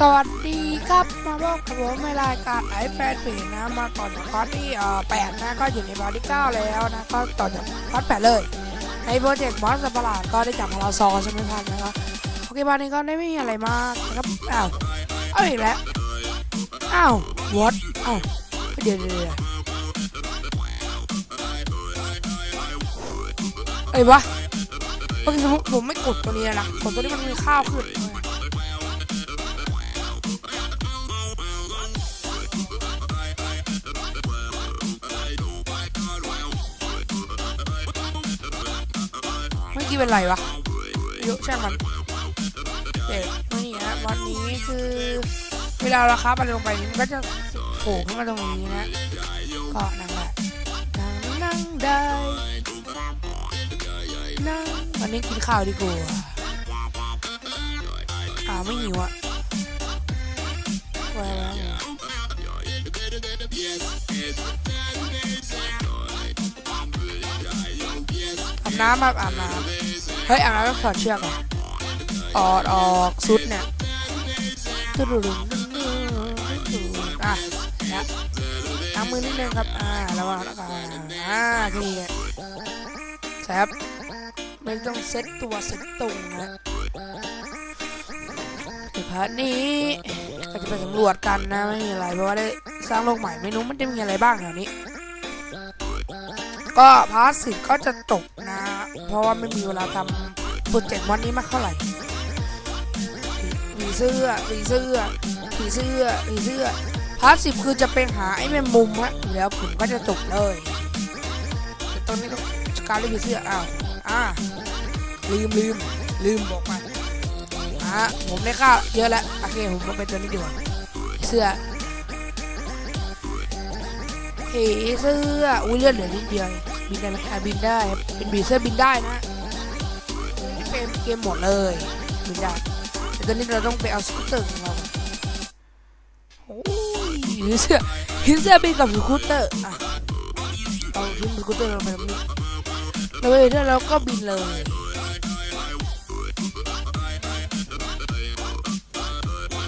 สวัสดีครับมาพบกับผมในรายการไอแฟนเพจนะมาก่อนจากพาร์ทที่เอ่อแปดนะก็อยู่ในพาร์ทที่เก้าแล้วนะก็ต่อจากพาร์ทแปดเลยในโปรเจกต์มอสสัตว์ปหลาดก็ได้จับพาราซอใช่ไหมพันนะครับโอเคพาร์ทนี้ก็ได้ไม่มีอะไรมากนะครับอ้าวเอาอีกแล้วอ้าว what อ้าวเดี๋ยวเดี๋ยวเอ้ยวะเมื่อกี้ผมผมไม่กดตัวนี้นะกดตัวนี้มันมีข้าวขึ้น กี้เป็นไรวะอายุช่างมันเด็กนี่ฮะวันนี้คือเวลาราครับอะไรลงไปมันก็จะโผล่ขึ้นมาตรงนี้นะก็นั่งแหละนั่งนั่งได้นั่งวันนี้กินข้าวดีกว่าอ่าไม่หิวอะว้าวอาบน้ำมาอาบน้ำ เฮ้ยอาบน้ำต้องถอดเชือกเหรอออดออกสุดเนี่ยตึ๊ดดึงดึงดึงดึงอะนะล้างมือนิดนึงครับ อ่าระวังแล้วกันอ่าทีนี้แซบไม่ต้องเซ็ตตัวเซ็ตตรงนะเดี๋ยวพาร์ทนี้ก็จะไปสำรวจกันนะไม่มีอะไรเพราะว่าได้สร้างโลกใหม่ไม่รู้มันจะมีอะไรบ้างแถวนี้ ก็พาร์ทสิบก็จะตกนะ เพราะว่าไม่มีเวลาทำโปรเจกต์วันนี้มากเท่าไหร่ผีเสื้อผีเสื้อผีเสื้อผีเสื้อพาร์ทสิบคือจะเป็นหาไอ้แมงมุมฮะแล้วผมก็จะจบเลยแต่ตอนนี้ก็การเล่นผีเสื้ออ้าวอ่าลืมลืมลืมบอกมาอะผมได้ค่าเยอะแล้วโอเคผมลงไปตัวนี้ดีกว่าเสื้อผีเสื้ออุ้ยเลือดเหลือนิดเดียว บินได้ไหมบินได้ เป็นผีเสื้อบินได้นะเป็นเกมหมดเลยบินได้แต่ตอนนี้เราต้องไปเอาสกูตเตอร์ของเราโอ้ยหิเสื้อหินเสื้อไปกับสกูตเตอร์อะเอาทิ้งสกูตเตอร์ลงไปตรงนี้แล้วเดี๋ยวเราก็บินเลย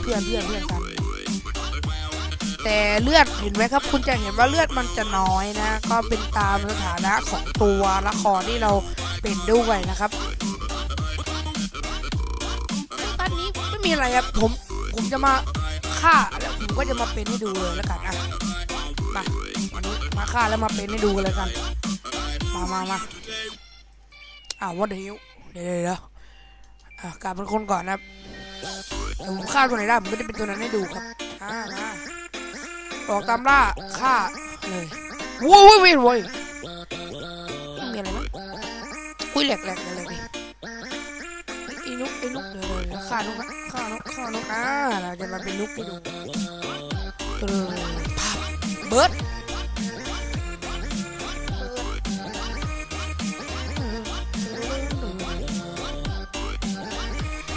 เพื่อนเพื่อนเพื่อนกัน แต่เลือดเห็นไหมครับ คุณจะเห็นว่าเลือดมันจะน้อยนะ ก็เป็นตามสถานะของตัวละครที่เราเป็นด้วยนะครับ ตอนนี้ไม่มีอะไรครับผมผมจะมาฆ่าแล้วผมก็จะมาเป็นให้ดูเลยแล้วกันอะมาวันนี้มาฆ่าแล้วมาเป็นให้ดูกันเลยกัน มามามาอ้าวว่าเดี๋ยวเดี๋ยวเดี๋ยวเดี๋ยวอะกลายเป็นคนก่อนนะครับผมฆ่าตัวไหนได้ผมก็จะเป็นตัวนั้นให้ดูครับอ่ามา ออกตามล่าฆ่าเลยโว้ยโว้ยโว้ยโว้ยไม่มีอะไรมั้งอุ้ยแหลกแหลกแหลกแหลกดิไอ้นุกไอ้นุกเดี๋ยวเดี๋ยวฆ่านกอะฆ่านกฆ่านกอ่าเราจะมาเป็นนุกให้ดูเออภาพเบิร์ด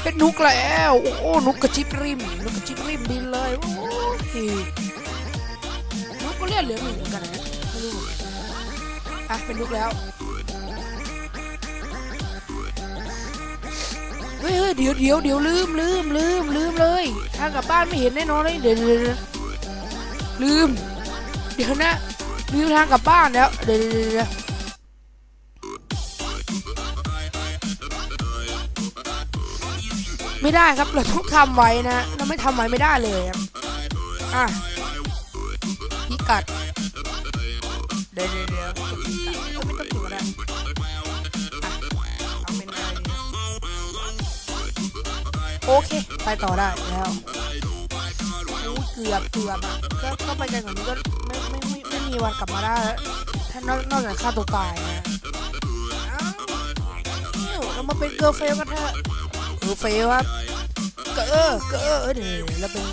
เป็นนุกแล้ว โอ้โหนุกกระชิบริม นุกกระชิบริมบินเลย โอ้ยนุกก็ เลือดเหลือหนึ่งเหมือนกันนะไม่รู้อะเป็นนุกแล้วเฮ้ยเดี๋ยวเดี๋ยวเดี๋ยวลืมลืมลืมลืมเลยทางกลับบ้านไม่เห็นแน่นอนเลยเดี๋ยวลืม เดี๋ยวนะลืมทางกลับบ้านแล้วเดี๋ยวเดี๋ยวไม่ได้ครับเราต้องทำไว้นะเราไม่ทำไว้ไม่ได้เลยอะ กัด เดี๋ยวเดี๋ยวเดี๋ยวไม่ต้องถูกก็ได้อะเอาเป็นอะไรดีโอเค ไปต่อได้แล้วเกือบเกือบอะก็ก็ไปกันกว่านี้ก็ไม่ไม่ไม่ไม่มีวันกลับมาได้แล้วถ้านอกนอกจากฆ่าตัวตายนะเรามาเป็นเกิร์ลเฟลกันเถอะเกิร์ลเฟลครับเกอร์เกอร์เดี๋ยวเราเป็น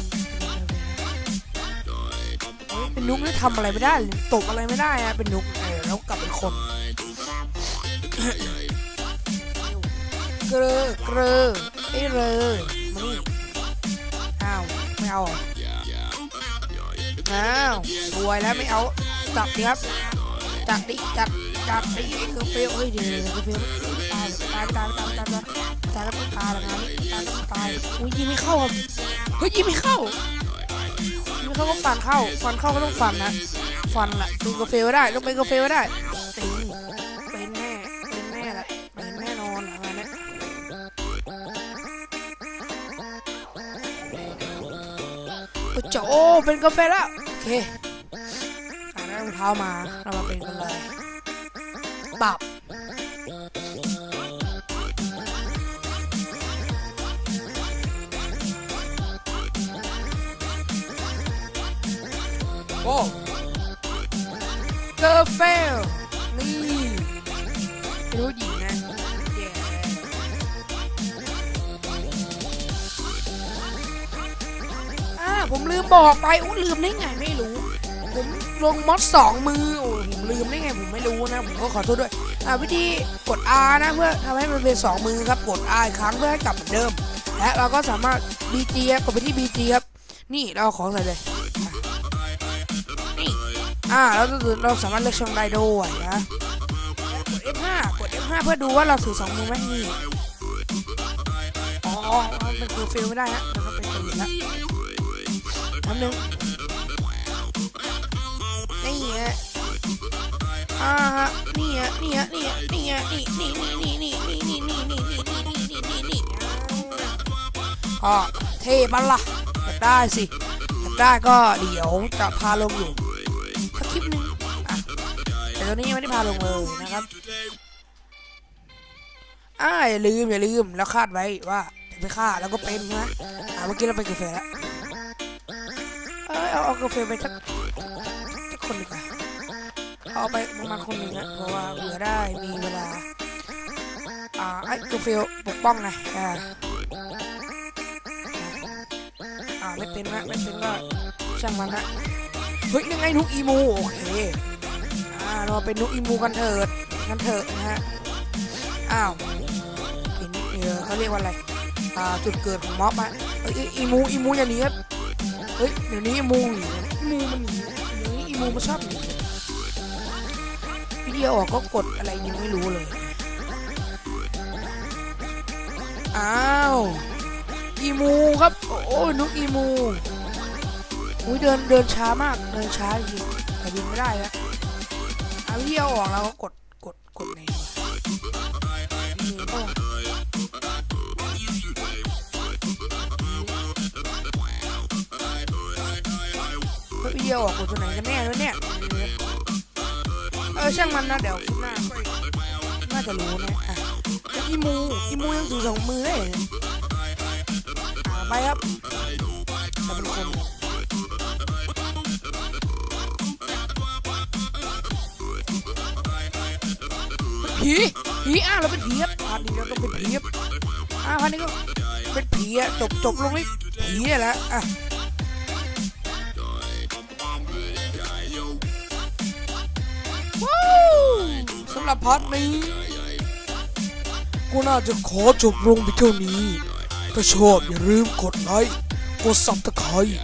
เป็นนุกนี่ทำอะไรไม่ได้ตบอะไรไม่ได้อะเป็นนุกแล้วกลับเป็นคนเกรอเกรอไอ้เรอมานี่อ้าวไม่เอาเหรออ้าวรวยแล้วไม่เอาจับดิครับจับดิจับจับดิเกอร์เฟลเอ้ยเดี๋ยวเดี๋ยวเกอร์เฟลตายตายตายตายตายตายตายตายแล้วต้องตายแล้วงานนี้ตายต้องตายอุ้ยยิงไม่เข้าอะเฮ้ยยิงไม่เข้ายิงไม่ เข้าก็ฟันเข้า ฟันเข้าก็ต้องฟันนะ ฟันแหละเป็นกาแฟได้ต้องเป็นกาแฟได้เป็นเป็นแม่เป็นแม่ละเป็นแม่นอนงานเนี่ยโอ้โจเป็นกาแฟแล้ว โอเคอ่าได้รองเท้ามาเรามาเป็นกันเลย โอ้เกอร์เฟลนี่เป็นผู้หญิงนะเย้อ่าผมลืมบอกไปอู้ลืมได้ไงไม่รู้ ผมลงมอดสองมือ โอ้ผมลืมได้ไงผมไม่รู้นะ ผมก็ขอโทษด้วย อ่าวิธีกด R นะเพื่อทำให้มันเป็นสองมือครับ กด R อีกครั้งเพื่อให้กลับเหมือนเดิม และเราก็สามารถ BG ครับกดไปที่ BG ครับ นี่เราเอาของใส่เลย อ่าเราเราสามารถเลือกช่องได้ด้วยนะกด F5 กด F5 เพื่อดูว่าเราถือสองมือไหมนี่อ๋อมันคือฟิลไม่ได้ฮะมันต้องเป็นตัวอื่นละทำหนึ่งนี่ฮะอ่าฮะนี่ฮะนี่ฮะนี่ฮะนี่ฮะนี่นี่นี่นี่นี่นี่นี่นี่นี่นี่นี่นี่นี่นี่ก็เท่ปะล่ะอยากได้สิอยากได้ก็เดี๋ยวจะพาลงอยู่ ต่ตอนนี้ยังไม่ได้พาลงเลยนะครับอ่าอย่าลืมอย่าลืมแล้วคาดไว้ว่าจะไปฆ่าแล้วก็เป็นใช่ไหมอ่าเมื่อกี้เราไปกาแฟแล้วเอยเอาเอากาแฟไปสักสักคนดีกว่าเอาไปประมาณคนหนึ่งนะเพราะว่าเผื่อได้มีเวลาอ่าไอ้กาแฟปกป้องไงอ่าอ่าไม่เป็นนะไม่เป็นก็ช่างมันนะเฮ้ยยังไงนุกอีโมโอเค เราเป็นนุอีมูกันเถิดกันเถอะนะฮะ อ้าวเห็นเออเขาเรียกว่าอะไร อ่า จุดเกิดของม็อบอะเอ้ยอ้ยอีมูอีมูอย่าหนีครับเฮ้ย เดี๋ยวนี้อีมูอีมูมันหนีเดี๋ยวนี้อีมูมันชอบหนีวิดีโอออกก็กดอะไรยังไม่รู้เลย อ้าวอีมูครับ โอ้ยนุกอีมูอุ้ยเดินเดินช้ามาก เดินช้าจริงแต่บินไม่ได้แล้ว อะวิดีโอออกเราก็กดกดกดไหนมีป่ะเฮ้ยวออกกดตัวไหนกันแน่วะเนี่ยเออช่างมันนะเดี๋ยวคลิปหน้าค่อยน่าจะรู้นะอะอีมูอีมูยังถือสองมือเลยไปครับจะเป็นคน ผีผีอะเราเป็นผีครับพันนี้เราต้องเป็นผีครับอ่าพันนี้ก็เป็นผีอะจบจบลงที่ผีอะแล้วอะสำหรับพาร์ทนี้ก็น่าจะขอจบลงไปเท่านี้ถ้าชอบอย่าลืมกดไลค์กดซับสไครต์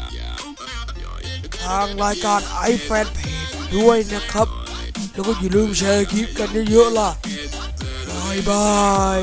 ทางรายการไอแฟนเพจด้วยนะครับ แล้วก็อย่าลืมแชร์คลิปกันเยอะๆล่ะบายบาย